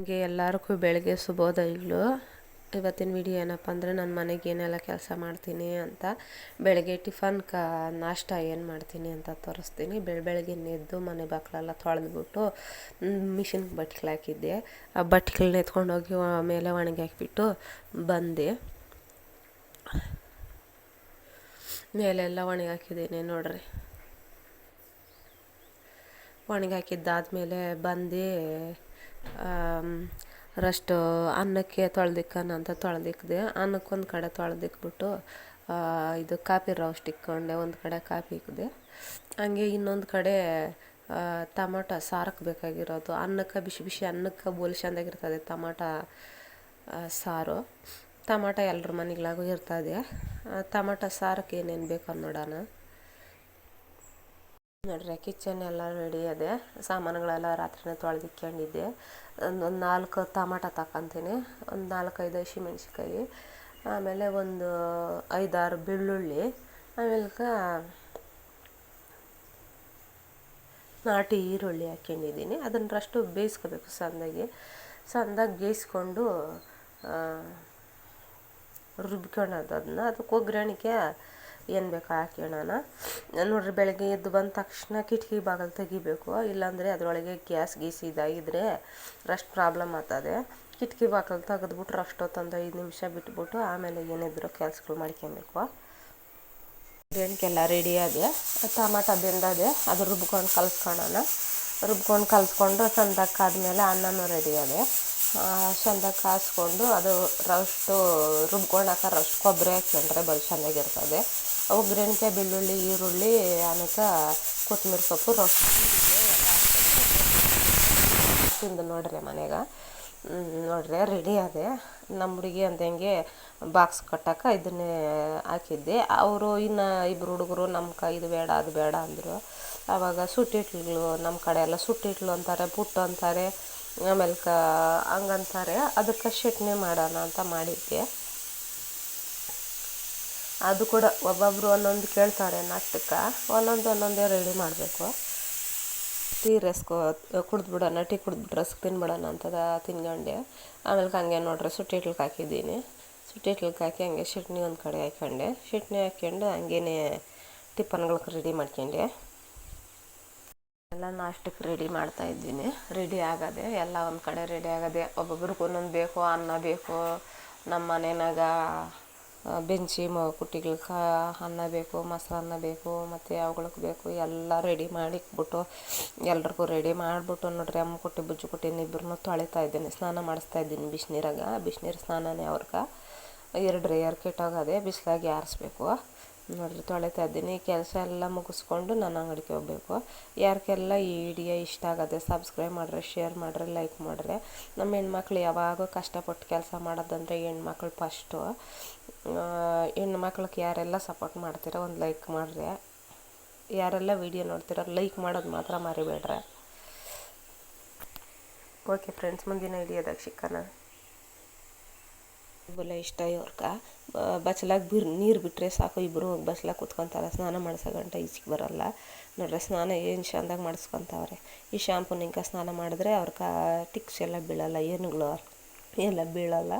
ನನಗೆ ಎಲ್ಲರಿಗೂ ಬೆಳಗ್ಗೆ ಶುಭೋದಯಗಳು. ಇವತ್ತಿನ ವಿಡಿಯೋ ಏನಪ್ಪ ಅಂದರೆ ನನ್ನ ಮನೆಗೆ ಏನೆಲ್ಲ ಕೆಲಸ ಮಾಡ್ತೀನಿ ಅಂತ ಬೆಳಗ್ಗೆ ಟಿಫನ್ ಕ ನಾಷ್ಟ ಏನು ಮಾಡ್ತೀನಿ ಅಂತ ತೋರಿಸ್ತೀನಿ. ಬೆಳ, ಬೆಳಗ್ಗೆ ನೆದ್ದು ಮನೆ ಬಾಕ್ಲೆಲ್ಲ ತೊಳೆದ್ಬಿಟ್ಟು ಮಿಷಿನ್ಗೆ ಬಟ್ಟೆಗಳು ಹಾಕಿದ್ದೆ. ಆ ಬಟ್ಟೆಗಳನ್ನ ಎತ್ಕೊಂಡೋಗಿ ಮೇಲೆ ಒಣಗಿ ಹಾಕಿಬಿಟ್ಟು ಬಂದೆ. ಮೇಲೆಲ್ಲ ಒಣಗಿ ಹಾಕಿದ್ದೀನಿ ನೋಡ್ರಿ. ಒಣಗಿ ಹಾಕಿದ್ದಾದ್ಮೇಲೆ ಬಂದು ರಷ್ಟು ಅನ್ನಕ್ಕೆ ತೊಳೆದಿಕ್ಕನ ಅಂತ ತೊಳೆದಿಕ್ದೆ. ಅನ್ನಕ್ಕೊಂದು ಕಡೆ ತೊಳೆದಿಕ್ಬಿಟ್ಟು ಇದು ಕಾಫಿ ರೋಸ್ಟ್ ಇಕ್ಕೊಂಡೆ ಒಂದು ಕಡೆ ಕಾಫಿ ಇಕ್ದೆ ಹಂಗೆ ಇನ್ನೊಂದು ಕಡೆ ಟಮಾಟ ಸಾರಕ್ಕೆ ಬೇಕಾಗಿರೋದು. ಅನ್ನಕ್ಕೆ ಬಿಸಿ ಬಿಸಿ ಅನ್ನಕ್ಕೆ ಬೋಲ್ ಚೆಂದಾಗಿರ್ತದೆ ಟಮಾಟ ಸಾರು. ಟಮಾಟ ಎಲ್ಲರ ಮನೆಗಳಾಗೂ ಇರ್ತದೆ. ಟಮಾಟ ಸಾರಕ್ಕೆ ಏನೇನು ಬೇಕೋ ನೋಡೋಣ. ನೋಡ್ರಿ ಕಿಚನ್ ಎಲ್ಲ ರೆಡಿ ಅದೆ ಸಾಮಾನುಗಳೆಲ್ಲ ರಾತ್ರಿನೇ ತೊಳೆದಿಕ್ಕೊಂಡಿದ್ದೆ ಒಂದು ಒಂದು ನಾಲ್ಕು ಟಮಾಟ ತಕ್ಕಂತೀನಿ. ಒಂದು ನಾಲ್ಕೈದು ಹಸಿಮೆಣ್ಸಿಕಾಯಿ ಆಮೇಲೆ ಒಂದು ಐದಾರು ಬೆಳ್ಳುಳ್ಳಿ, ಆಮೇಲೆ ನಾಟಿ ಈರುಳ್ಳಿ ಹಾಕ್ಕೊಂಡಿದ್ದೀನಿ ಅದನ್ನರಷ್ಟು ಬೇಯಿಸ್ಕೋಬೇಕು ಸಂದಾಗಿ ಸಂದಾಗಿ ಬೇಯಿಸ್ಕೊಂಡು ರುಬ್ಕೊಳ್ಳೋದು ಅದನ್ನ ಅದಕ್ಕೆ ಒಗ್ಗರಣೆಗೆ ಏನು ಬೇಕೋ ಹಾಕ್ಕೊಳ್ಳೋಣ ನೋಡಿರಿ, ಬೆಳಗ್ಗೆ ಎದ್ದು ಬಂದ ತಕ್ಷಣ ಕಿಟಕಿ ಬಾಗಿಲು ತೆಗಿಬೇಕು. ಇಲ್ಲಾಂದರೆ ಅದರೊಳಗೆ ಗ್ಯಾಸ್, ಗೀಸ್ ಇದಾಗಿದ್ದರೆ ರಷ್ಟು ಪ್ರಾಬ್ಲಮ್ ಆಗ್ತದೆ. ಕಿಟಕಿ ಬಾಗಿಲು ತೆಗೆದ್ಬಿಟ್ರೆ ಅಷ್ಟೊತ್ತೊಂದು ಐದು ನಿಮಿಷ ಬಿಟ್ಬಿಟ್ಟು ಆಮೇಲೆ ಏನಿದ್ರು ಕೆಲಸಗಳು ಮಾಡ್ಕೊಬೇಕು. ಬೆಣ್ಕೆಲ್ಲ ರೆಡಿ ಆದೆ. ಟಮಾಟ ಬೆಂದದೆ. ಅದು ರುಬ್ಕೊಂಡು ಕಲ್ಸ್ಕೊಳ್ಳೋಣ ರುಬ್ಕೊಂಡು ಕಲ್ಸ್ಕೊಂಡು ಚಂದಕ್ಕೆ ಆದಮೇಲೆ ಅನ್ನನೂ ರೆಡಿ ಅದೆ ಚಂದಕ್ಕೆ ಕಾಯಿಸ್ಕೊಂಡು ಅದು ರಷ್ಟು ರುಬ್ಕೊಂಡಾಕ ರಷ್ಟು ಕೊಬ್ಬರಿ ಹಾಕ್ಕೊಂಡ್ರೆ ಬಲು ಚೆನ್ನಾಗಿರ್ತದೆ. ಒಗ್ಗರಣೆಗೆ ಬೆಳ್ಳುಳ್ಳಿ, ಈರುಳ್ಳಿ ಆಮೇಲೆ ಕೊತ್ತಂಬರಿ ಸೊಪ್ಪು ತಿಂದು ನೋಡ್ರಿ ಮನೆಗೆ ನೋಡ್ರಿ ರೆಡಿ ಅದೇ ನಮ್ಮ ಹುಡುಗಿ ಅಂದಂಗೆ ಬಾಕ್ಸ್ ಕಟ್ಟಕ್ಕೆ ಇದನ್ನೇ ಹಾಕಿದ್ದೆ. ಅವರು ಇನ್ನು ಇಬ್ಬರು ಹುಡುಗರು, ನಮ್ಮ ಇದು ಬೇಡ, ಅದು ಬೇಡ ಅಂದರು. ಆವಾಗ ಸುಟ್ಟಿಟ್ಲು, ನಮ್ಮ ಕಡೆ ಎಲ್ಲ ಸುಟ್ಟಿಟ್ಲು ಅಂತಾರೆ, ಪುಟ್ಟು ಅಂತಾರೆ ಆಮೇಲೆ ಕ ಹಂಗಂತಾರೆ. ಅದಕ್ಕೆ ಚಟ್ನಿ ಮಾಡೋಣ ಅಂತ ಮಾಡಿದ್ದೆ. ಅದು ಕೂಡ ಒಬ್ಬೊಬ್ಬರು ಒಂದೊಂದು ಕೇಳ್ತಾರೆ ನಾಷ್ಟಕ್ಕೆ ಒಂದೊಂದು ಒಂದೊಂದೇ ರೆಡಿ ಮಾಡಬೇಕು. ಟೀ ರೆಸ್ಕೋ, ಕುಡಿದ್ಬಿಡೋಣ, ಟೀ ಕುಡಿದ್ಬಿಟ್ಟು ರಸ್ಕ್ ತಿನ್ಬಿಡೋಣ ಅಂತದ ತಿನ್ಕೊಂಡೆ. ಆಮೇಲೆ ಹಂಗೆ ನೋಡ್ರಿ ಸುಟ್ಟಿ ಇಟ್ಲಿಕ್ಕೆ ಹಾಕಿದ್ದೀನಿ. ಸುಟ್ಟಿ ಇಟ್ಲಿಕ್ಕೆ ಹಾಕಿ ಹಂಗೆ ಚಟ್ನಿ ಒಂದು ಕಡೆ ಹಾಕ್ಕೊಂಡೆ ಚಟ್ನಿ ಹಾಕ್ಕೊಂಡು ಹಂಗೇನೆ ಟಿಫನ್ಗಳಿಗೆ ರೆಡಿ ಮಾಡ್ಕೊಂಡೆ. ಎಲ್ಲ ನಾಷ್ಟಕ್ಕೆ ರೆಡಿ ಮಾಡ್ತಾ ಇದ್ದೀನಿ. ರೆಡಿ ಆಗೋದೆ, ಎಲ್ಲ ಒಂದು ಕಡೆ ರೆಡಿ ಆಗೋದೆ ಒಬ್ಬೊಬ್ರಿಗೆ ಒಂದೊಂದು ಬೇಕು, ಅನ್ನ ಬೇಕು ನಮ್ಮ ಮನೆಯಾಗ ಬೆಂಚಿ, ಮ ಕುಟ್ಟಿಗಳ್ಗೆ ಅನ್ನ ಬೇಕು ಮೊಸರನ್ನ ಬೇಕು, ಮತ್ತು ಅವುಗಳಿಗೆ ಬೇಕು, ಎಲ್ಲ ರೆಡಿ ಮಾಡಿಕ್ಬಿಟ್ಟು ಎಲ್ರಿಗೂ ರೆಡಿ ಮಾಡಿಬಿಟ್ಟು ನೋಡ್ರಿ, ಅಮ್ಮ ಕುಟ್ಟಿ, ಬುಜ್ಜು ಕುಟ್ಟಿನ ಇಬ್ಬರನ್ನೂ ತೊಳಿತಾ ಇದ್ದೀನಿ. ಸ್ನಾನ ಮಾಡಿಸ್ತಾ ಇದ್ದೀನಿ ಬಿಸಿನೀರಾಗ. ಬಿಸಿನೀರು ಸ್ನಾನನೇ ಅವ್ರಿಗೆ. ಎರಡು ರೇಯರ್ ಕೆಟ್ಟೋಗದೆ ಬಿಸಿಲಾಗಿ ಆರಿಸ್ಬೇಕು. ನೋಡಿರಿ ತೊಳಿತಾ ಇದ್ದೀನಿ. ಕೆಲಸ ಎಲ್ಲ ಮುಗಿಸ್ಕೊಂಡು ನಾನು ಅಂಗಡಿಗೆ ಹೋಗ್ಬೇಕು. ಯಾರಿಗೆಲ್ಲ ಈ ವಿಡಿಯೋ ಇಷ್ಟ ಆಗದೆ ಸಬ್ಸ್ಕ್ರೈಬ್ ಮಾಡ್ರಿ ಶೇರ್ ಮಾಡ್ರಿ ಲೈಕ್ ಮಾಡ್ರಿ. ನಮ್ಮ ಹೆಣ್ಮಕ್ಳು ಯಾವಾಗೂ ಕಷ್ಟಪಟ್ಟು ಕೆಲಸ ಮಾಡೋದಂದರೆ ಹೆಣ್ಮಕ್ಳು ಫಸ್ಟು ಹೆಣ್ಮಕ್ಳಿಗೆ ಯಾರೆಲ್ಲ ಸಪೋರ್ಟ್ ಮಾಡ್ತೀರೋ ಒಂದು ಲೈಕ್ ಮಾಡ್ರಿ. ಯಾರೆಲ್ಲ ವಿಡಿಯೋ ನೋಡ್ತೀರೋ ಲೈಕ್ ಮಾಡೋದು ಮಾತ್ರ ಮರಿಬೇಡ್ರೆ. ಓಕೆ ಫ್ರೆಂಡ್ಸ್ ಮುಂದಿನ ವಿಡಿಯೋದಾಗ ಸಿಕ್ಕನ ಬಲ ಇಷ್ಟ ಇವ್ರಕ. ಬಚ್ಚಲಾಗ ಬಿರ್, ನೀರು ಬಿಟ್ಟರೆ ಸಾಕು ಇಬ್ಬರು ಹೋಗಿ ಬಸ್ಲಾಗ ಕೂತ್ಕೊಂತಾರೆ. ಸ್ನಾನ ಮಾಡಿಸೋ ಗಂಟ ಈಚೆಗೆ ಬರೋಲ್ಲ. ನೋಡ್ರಿ ಸ್ನಾನ ಏನು ಚಂದಾಗಿ ಮಾಡಿಸ್ಕೊತಾವ್ರೆ. ಈ ಶಾಂಪು ನಿಂಕ ಸ್ನಾನ ಮಾಡಿದ್ರೆ ಅವ್ರಕ ಟಿಕ್ಸ್ ಎಲ್ಲ ಬೀಳಲ್ಲ, ಏನುಗಳು ಎಲ್ಲ ಬೀಳಲ್ಲ.